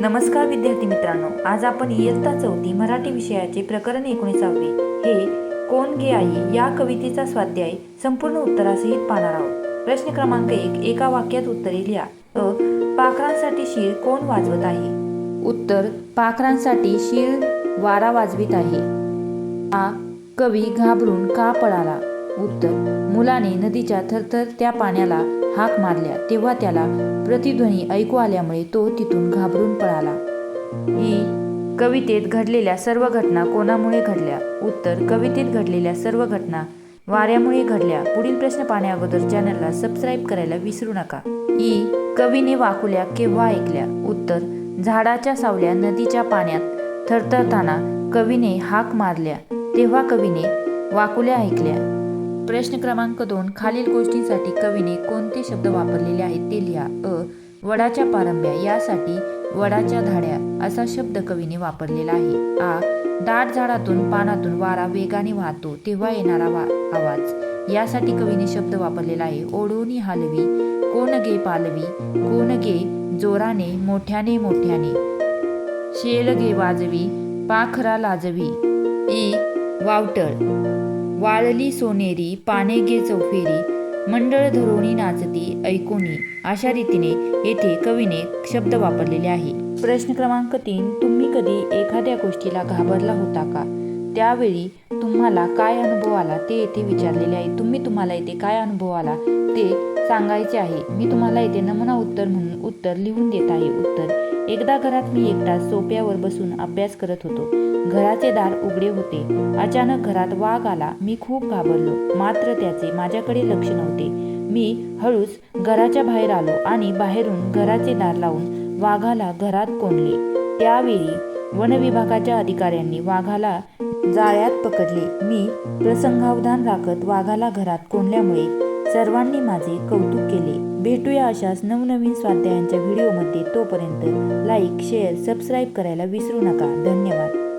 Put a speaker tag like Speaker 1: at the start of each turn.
Speaker 1: नमस्कार विद्यार्थी मित्रांनो आज आपण इयत्ता चौथी मराठी विषयाचे प्रकरण एकोणीसावे. हे कोण गे आई या कवितेचा स्वाध्याय संपूर्ण उत्तरासहित पाहणार आहोत. प्रश्न क्रमांक एक एका वाक्यात उत्तरे लिहा. अ पाखरांसाठी शीर कोण वाजवत आहे? उत्तर पाखरांसाठी शीर वारा वाजवित आहे. आ कवी घाबरून का पळाला? उत्तर मुलाने नदीच्या थरथरत्या पाण्याला हाक मारल्या तेव्हा त्याला प्रतिध्वनी ऐकू आल्यामुळे तो तिथून घाबरून पळाला. ही कवितेत घडलेल्या सर्व घटना कोणामुळे घडल्या? उत्तर कवितेत घडलेल्या सर्व घटना वाऱ्यामुळे घडल्या. पुढील प्रश्न पाहण्याअगोदर चॅनलला सबस्क्राईब करायला विसरू नका. ई कवीने वाकुल्या केव्हा ऐकल्या? उत्तर झाडाच्या सावल्या नदीच्या पाण्यात थरथरताना कवीने हाक मारल्या. तेव्हा कवीने वाकुल्या ऐकल्या. प्रश्न क्रमांक दोन. खालील गोष्टींसाठी कवीने कोणते शब्द वापरलेले आहेत ते लिहा. अ. वडाच्या पारंब्या. यासाठी वडाच्या धाड्या असा शब्द कवीने वापरलेला आहे. आ. दाट झाडातून पानातून वारा वेगाने वाहतो तेव्हा येणारा वा आवाज. यासाठी कवीने शब्द वापरलेला आहे. ओढोनी हालवी कोण गे पालवी कोण गे जोराने मोठ्याने मोठ्याने. शेल गे वाजवी पाखरा लाजवी. ई. वावटळ. वाळली सोनेरी पाने गे चौफेरी मंडळ धरोणी नाचती ऐकोनी अशा रीतीने येथे कवीने शब्द वापरलेले आहे. प्रश्न क्रमांक तीन तुम्ही कधी एखाद्या गोष्टीला घाबरला होता का? त्यावेळी तुम्हाला काय अनुभव आला ते येथे विचारलेले आहे. तुम्ही तुम्हाला येथे काय अनुभव आला ते सांगायचे आहे. मी तुम्हाला येथे नमुना उत्तर म्हणून उत्तर लिहून देत आहे. उत्तर एकदा घरात मी एकटा सोप्यावर बसून अभ्यास करत होतो. घराचे दार उघडे होते. अचानक घरात वाघ आला. मी खूप घाबरलो. मात्र त्याचे माझ्याकडे लक्ष नव्हते. मी हळूच घराच्या बाहेर आलो आणि बाहेरून घराचे दार लावून वाघाला घरात कोंडले. त्यावेळी वनविभागाच्या अधिकाऱ्यांनी वाघाला जाळ्यात पकडले. मी प्रसंगावधान राखत वाघाला घरात कोंडल्यामुळे सर्वांनी माझे कौतुक केले. भेटूया अशाच नवनवीन स्वाध्यायांच्या व्हिडिओमध्ये. तोपर्यंत लाईक शेअर सबस्क्राईब करायला विसरू नका. धन्यवाद.